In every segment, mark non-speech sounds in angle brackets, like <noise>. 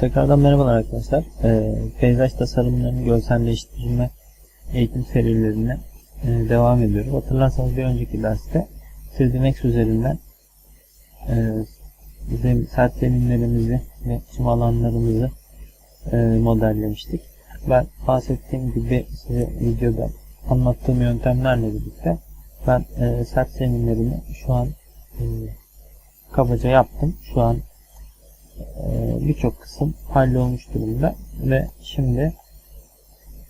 Tekrardan merhabalar arkadaşlar. Ee, peyzaj tasarımlarını görselleştirme eğitim serilerine e, devam ediyoruz. Hatırlarsanız bir önceki derste 3D Max üzerinden e, zem, sert zeminlerimizi ve çim alanlarımızı e, modellemiştik. Ben bahsettiğim gibi size videoda anlattığım yöntemlerle birlikte ben e, sert zeminlerimi şu an e, kabaca yaptım. Şu an e, birçok kısım hallolmuş durumda ve şimdi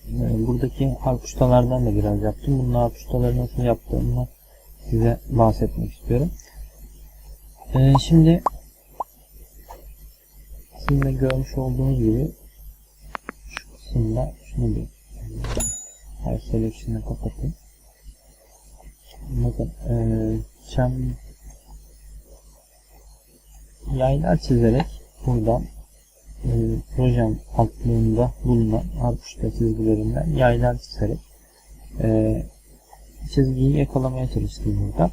e, buradaki harpuştalardan da biraz yaptım. Bunun harpuştaları nasıl yaptığımı size bahsetmek istiyorum. E, şimdi sizin de görmüş olduğunuz gibi şu kısımda şunu bir her selection'ı kapatayım. Bakın e, yaylar çizerek buradan e, projem altlığında bulunan harpuşta çizgilerinden yaylar çizerek e, çizgiyi yakalamaya çalıştım burada.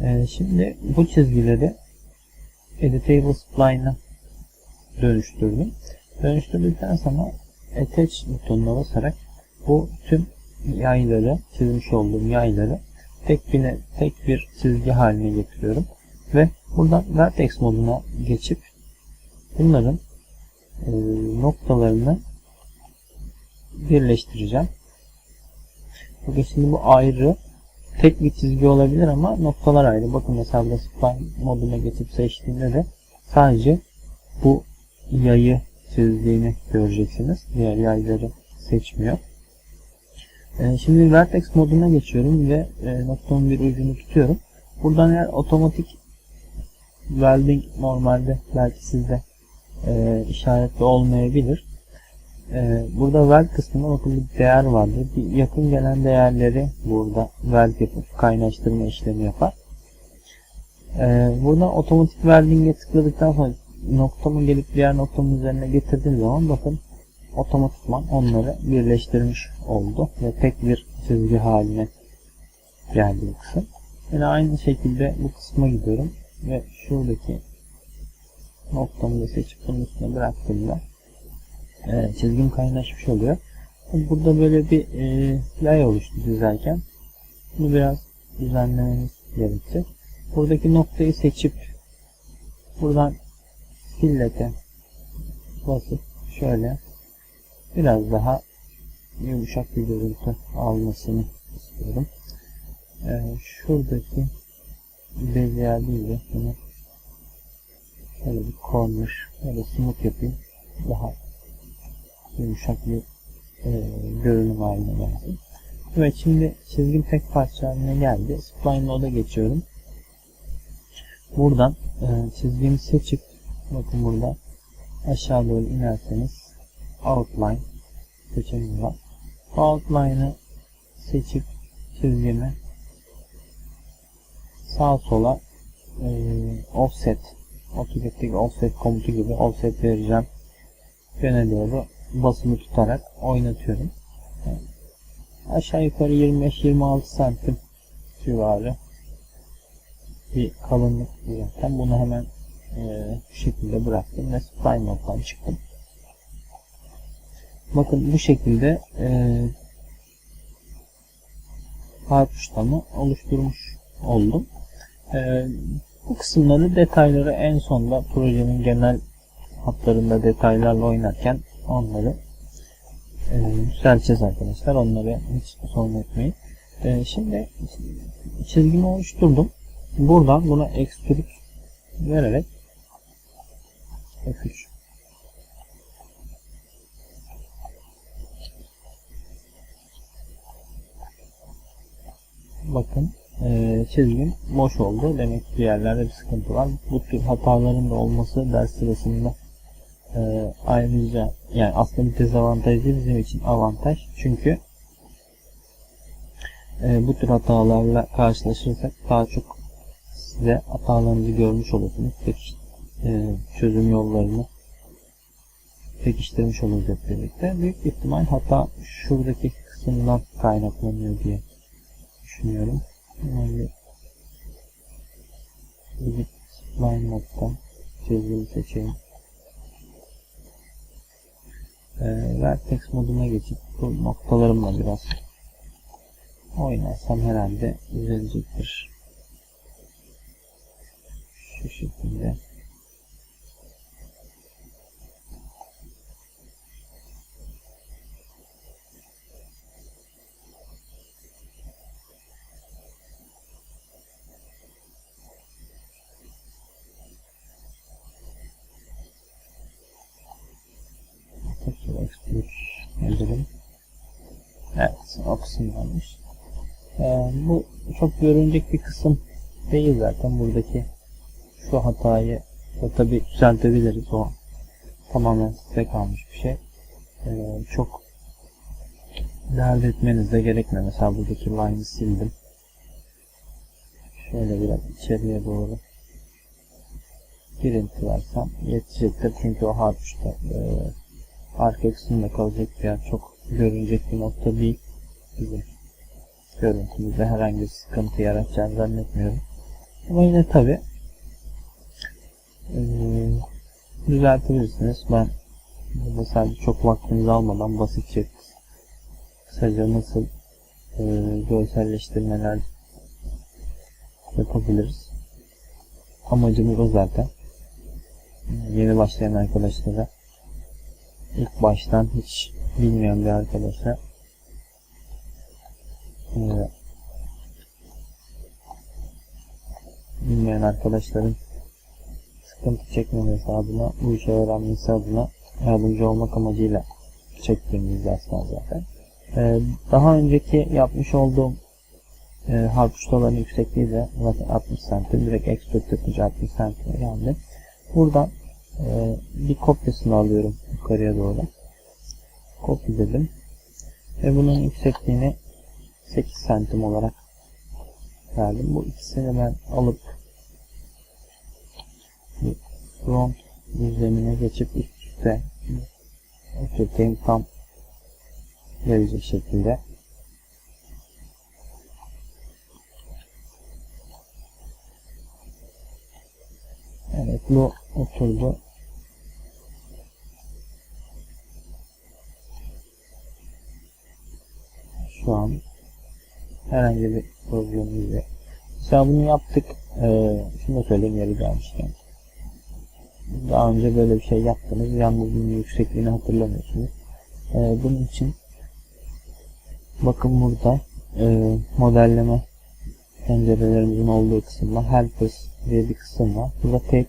E, şimdi bu çizgileri Editable Spline'a dönüştürdüm. Dönüştürdükten sonra Attach butonuna basarak bu tüm yayları, çizmiş olduğum yayları tek bir, tek bir çizgi haline getiriyorum. Ve buradan Vertex moduna geçip bunların e, noktalarını birleştireceğim. Bakın şimdi bu ayrı tek bir çizgi olabilir ama noktalar ayrı. Bakın mesela burada spline moduna geçip seçtiğimde de sadece bu yayı çizdiğini göreceksiniz. Diğer yayları seçmiyor. E, şimdi Vertex moduna geçiyorum ve e, noktanın bir ucunu tutuyorum. Buradan eğer otomatik welding normalde belki sizde e, işaretli olmayabilir. E, burada weld kısmında bakın bir değer vardır. Bir yakın gelen değerleri burada weld yapıp kaynaştırma işlemi yapar. E, buradan otomatik welding'e tıkladıktan sonra noktamı gelip diğer noktamın üzerine getirdiğim zaman bakın otomatikman onları birleştirmiş oldu ve tek bir çizgi haline geldi bu kısım. Yine aynı şekilde bu kısma gidiyorum ve şuradaki noktamı seçip bunun üstüne bıraktığımda e, çizgim kaynaşmış oluyor. Burada böyle bir e, yay oluştu dizerken bunu biraz düzenlememiz gerekecek. Buradaki noktayı seçip buradan fillete basıp şöyle biraz daha yumuşak bir görüntü almasını istiyorum. Ee, şuradaki de bunu şöyle bir corner böyle smooth yapayım. Daha yumuşak bir e, görünüm haline gelsin. Evet şimdi çizgim tek parça haline geldi. Spline moda geçiyorum. Buradan e, çizgimi seçip bakın burada aşağı doğru inerseniz outline seçeneği var. Outline'ı seçip çizgimi sağ sola e, offset AutoCAD'deki offset komutu gibi offset vereceğim. Yöne doğru basımı tutarak oynatıyorum. Aşağı yukarı 25-26 santim civarı bir kalınlık zaten. Bunu hemen e, şu şekilde bıraktım ve spline moddan çıktım. Bakın bu şekilde e, harpuştamı oluşturmuş oldum. E, bu kısımları detayları en sonda projenin genel hatlarında detaylarla oynarken onları e, arkadaşlar. Onları hiç sorun etmeyin. E, şimdi çizgimi oluşturdum. Buradan buna extrude vererek F3 Bakın e, çizgim boş oldu. Demek ki bir yerlerde bir sıkıntı var. Bu tür hataların da olması ders sırasında e, ayrıca yani aslında bir dezavantaj değil bizim için avantaj. Çünkü e, bu tür hatalarla karşılaşırsak daha çok size hatalarınızı görmüş olursunuz. Peki e, çözüm yollarını pekiştirmiş olacak birlikte. Büyük ihtimal hata şuradaki kısımdan kaynaklanıyor diye düşünüyorum. Yani gidip line moddan çizgimi seçeyim. e, vertex moduna geçip bu noktalarımla biraz oynarsam herhalde düzelecektir. Şu şekilde. Tekrar extrude edelim. Evet, o kısım varmış. Ee, bu çok görünecek bir kısım değil zaten buradaki şu hatayı da tabi düzeltebiliriz o tamamen size kalmış bir şey. Ee, çok dert etmeniz de gerekmiyor. Mesela buradaki line'ı sildim. Şöyle biraz içeriye doğru girinti versem yetecektir. Çünkü o harfçta e, arka kısımda kalacak yer çok görünecek bir nokta değil. Bizim görüntümüzde herhangi bir sıkıntı yaratacağını zannetmiyorum. Ama yine tabi düzeltebilirsiniz. Ben burada sadece çok vaktinizi almadan basitçe kısaca nasıl e, görselleştirmeler yapabiliriz. Amacımız o zaten. Yeni başlayan arkadaşlara ilk baştan hiç bilmeyen bir arkadaşa e, bilmeyen arkadaşların sıkıntı çekmemesi adına bu işi öğrenmesi adına yardımcı olmak amacıyla çektiğimiz dersler zaten. Ee, daha önceki yapmış olduğum e, harp uçtaların yüksekliği de zaten 60 santim. Direkt expert yapınca 60 santim geldi. Buradan e, bir kopyasını alıyorum yukarıya doğru. Kopyaladım. Ve bunun yüksekliğini 8 santim olarak verdim. Bu ikisini ben alıp front düzlemine geçip üst üste oturtayım tam gelecek şekilde. Evet bu oturdu. Şu an herhangi bir problemimiz yok. Mesela bunu yaptık. Ee, şunu da söyleyeyim yeri gelmişken. Daha önce böyle bir şey yaptınız. Yalnız bunun yüksekliğini hatırlamıyorsunuz. Ee, bunun için bakın burada e, modelleme pencerelerimizin olduğu kısımda Helpers diye bir kısım var. Burada tape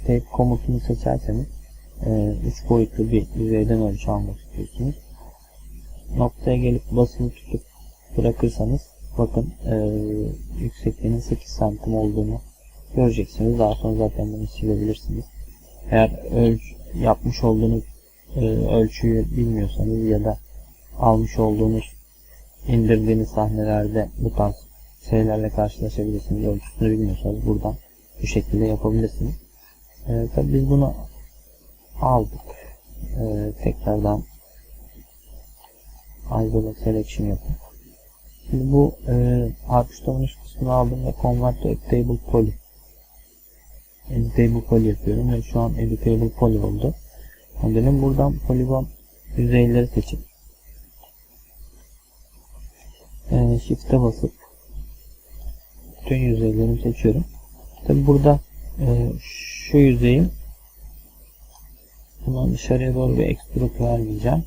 tape komutunu seçerseniz 3 e, boyutlu bir yüzeyden ölçü almak istiyorsunuz. Noktaya gelip basılı tutup bırakırsanız bakın e, yüksekliğinin 8 santim olduğunu göreceksiniz. Daha sonra zaten bunu silebilirsiniz. Eğer ölç yapmış olduğunuz e, ölçüyü bilmiyorsanız ya da almış olduğunuz indirdiğiniz sahnelerde bu tarz şeylerle karşılaşabilirsiniz. Ölçüsünü bilmiyorsanız buradan bu şekilde yapabilirsiniz. E, tabi biz bunu aldık. E, tekrardan isolate selection yapıp Şimdi bu e, artuşlamanın üst kısmını aldım ve convert to editable poly editable poly yapıyorum ve şu an editable poly oldu. Modelim buradan poligon yüzeyleri seçip e, shift'e basıp bütün yüzeylerimi seçiyorum. Tabi burada e, şu yüzeyin bundan dışarıya doğru bir extrude vermeyeceğim.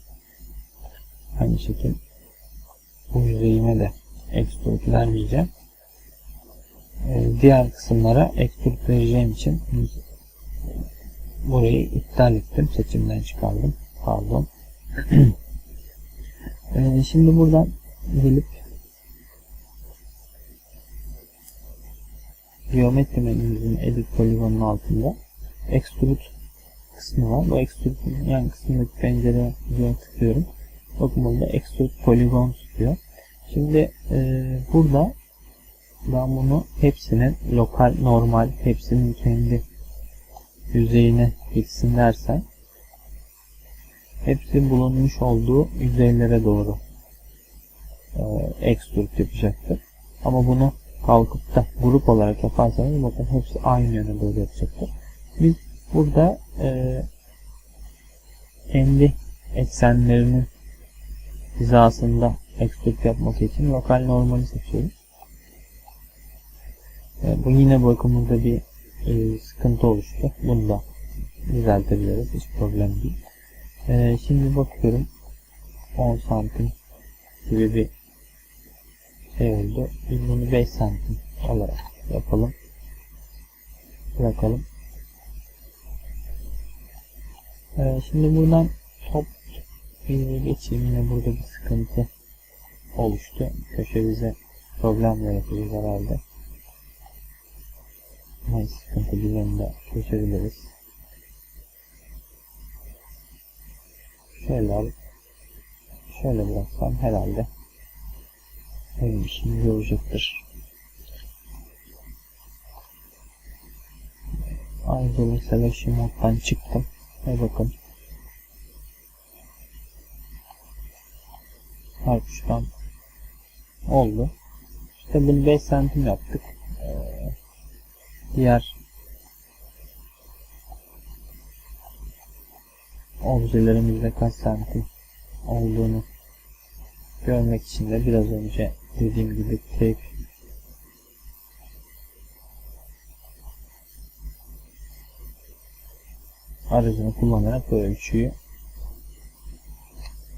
Aynı şekilde bu yüzeyime de extrude vermeyeceğim. Ee, diğer kısımlara extrude vereceğim için burayı iptal ettim. Seçimden çıkardım. Pardon. <clears throat> ee, şimdi buradan gelip geometri menümüzün edit poligonun altında extrude kısmı var. Bu extrude'un yan kısmındaki pencereye tıklıyorum. Bakın burada extrude polygon diyor. Şimdi e, burada ben bunu hepsinin lokal normal hepsinin kendi yüzeyine gitsin dersen hepsi bulunmuş olduğu yüzeylere doğru e, extrude yapacaktır. Ama bunu kalkıp da grup olarak yaparsanız bakın hepsi aynı yöne doğru yapacaktır. Biz burada e, kendi eksenlerinin hizasında ekstrüt yapması için lokal normali seçiyoruz. E, bu yine bakımında bir e, sıkıntı oluştu. Bunu da düzeltebiliriz. Hiç problem değil. E, şimdi bakıyorum 10 santim gibi bir şey oldu. Biz bunu 5 santim olarak yapalım. Bırakalım. Ee, şimdi buradan top bir geçeyim. Yine burada bir sıkıntı oluştu. Köşe bize problem yaratıyor herhalde. Neyse sıkıntı bizden de çözebiliriz. Şöyle şöyle bıraksam herhalde benim işimi görecektir. Ayrıca mesela şu moddan çıktım. Ve bakın. Her uçtan oldu. İşte bunu 5 santim yaptık. Ee, diğer objelerimizde kaç santim olduğunu görmek için de biraz önce dediğim gibi tape aracını kullanarak bu ölçüyü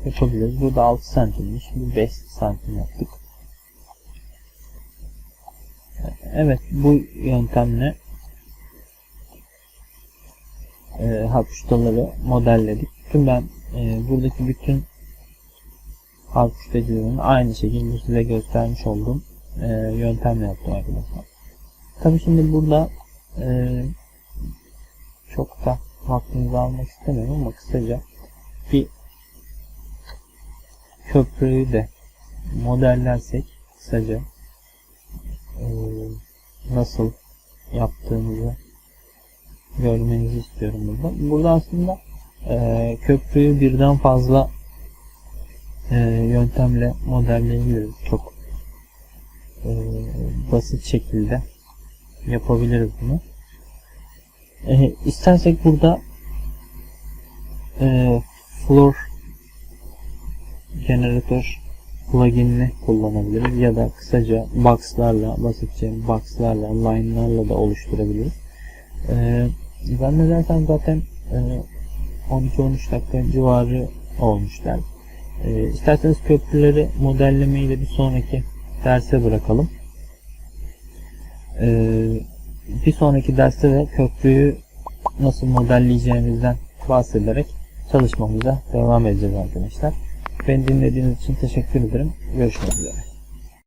yapabiliriz. Burada 6 santimmiş. Bu 5 santim yaptık. Evet bu yöntemle e, hapşutaları modelledik. Tüm ben e, buradaki bütün hapşutacılarını aynı şekilde size göstermiş olduğum e, yöntemle yaptım arkadaşlar. Tabi şimdi burada e, çok da vaktinizi almak istemiyorum ama kısaca bir köprüyü de modellersek kısaca e, nasıl yaptığımızı görmenizi istiyorum burada. Burada aslında e, köprüyü birden fazla e, yöntemle modelleyebiliriz. Çok e, basit şekilde yapabiliriz bunu. E, istersek burada e, floor jeneratör pluginini kullanabiliriz ya da kısaca boxlarla basitçe boxlarla line'larla da oluşturabiliriz. E, zannedersem zaten e, 12-13 dakika civarı olmuşlar. E, isterseniz köprüleri modellemeyi de bir sonraki derse bırakalım. Eee bir sonraki derste de köprüyü nasıl modelleyeceğimizden bahsederek çalışmamıza devam edeceğiz arkadaşlar. Beni dinlediğiniz için teşekkür ederim. Görüşmek üzere.